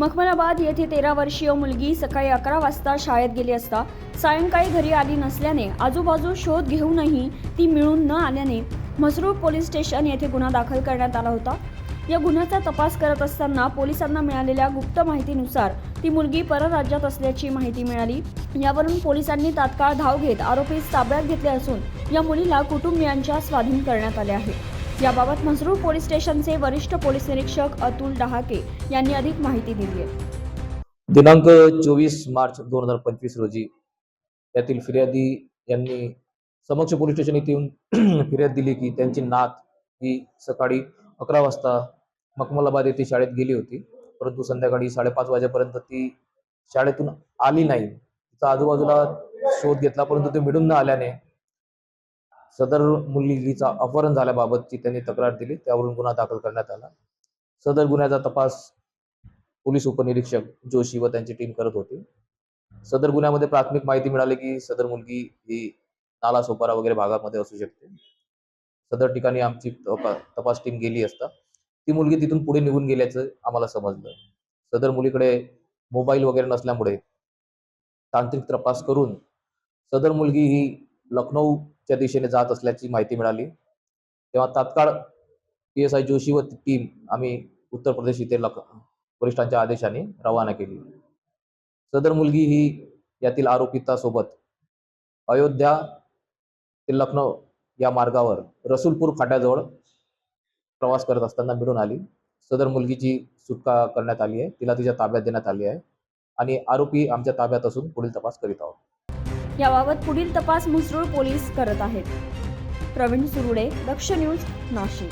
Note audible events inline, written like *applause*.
मखमलाबाद येथे तेरा वर्षीय मुलगी सकाळी अकरा वाजता शाळेत गेली असता सायंकाळी घरी आली नसल्याने आजूबाजू शोध घेऊनही ती मिळून न आल्याने म्हसरूळ पोलीस स्टेशन येथे गुन्हा दाखल करण्यात आला होता. या गुन्ह्याचा तपास करत असताना पोलिसांना मिळालेल्या गुप्त माहितीनुसार ती मुलगी परराज्यात असल्याची माहिती मिळाली. यावरून पोलिसांनी तात्काळ धाव घेत आरोपी ताब्यात घेतले असून या मुलीला कुटुंबियांच्या स्वाधीन करण्यात आले आहे. याबाबत म्हसरूळ पोलीस स्टेशनचे वरिष्ठ पोलीस निरीक्षक अतुल डहाके यांनी अधिक माहिती दिली आहे दिनांक चोवीस मार्च दोन हजार पंचवीस रोजी त्यातील फिर्यादी यांनी समक्ष पोलीस स्टेशन येथे येऊन *clears throat* फिर्याद दिली की त्यांची नात ही सकाळी अकरा वाजता मकमलाबाद येथे शाळेत गेली होती. परंतु संध्याकाळी साडेपाच वाजेपर्यंत ती शाळेतून आली नाही. तिचा आजूबाजूला शोध घेतला परंतु ते मिळून न आल्याने सदर मुलगीचा अपहरण झाल्याबाबतची त्यांनी तक्रार दिली. त्यावरून गुन्हा दाखल करण्यात आला. सदर गुन्ह्याचा तपास पोलीस उपनिरीक्षक जोशी व त्यांची टीम करत होती. सदर गुन्ह्यामध्ये प्राथमिक माहिती मिळाली की सदर मुलगी ही नाला सोपारा वगैरे भागामध्ये असू शकते. सदर ठिकाणी आमची तपा- तपास टीम गेली असता ती मुलगी तिथून पुढे निघून गेल्याचं आम्हाला समजलं. सदर मुलीकडे मोबाईल वगैरे नसल्यामुळे तांत्रिक तपास करून सदर मुलगी ही च्या दिशेने जात असल्याची माहिती मिळाली. तेव्हा तात्काळ पी एस आय जोशी व टीम आम्ही उत्तर प्रदेश इथे वरिष्ठांच्या आदेशाने रवाना केली. सदर मुलगी ही यातील आरोपितासोबत अयोध्या ते लखनौ या मार्गावर रसूलपूर फाट्याजवळ प्रवास करत असताना मिळून आली. सदर मुलगीची सुटका करण्यात आली आहे. तिला तिच्या ताब्यात देण्यात आली आहे. आणि आरोपी आमच्या ताब्यात असून पुढील तपास करीत आहोत. याबाबत पुढील तपास मुसरूळ पोलीस करत आहेत. प्रवीण सुरुडे दक्ष न्यूज नाशिक.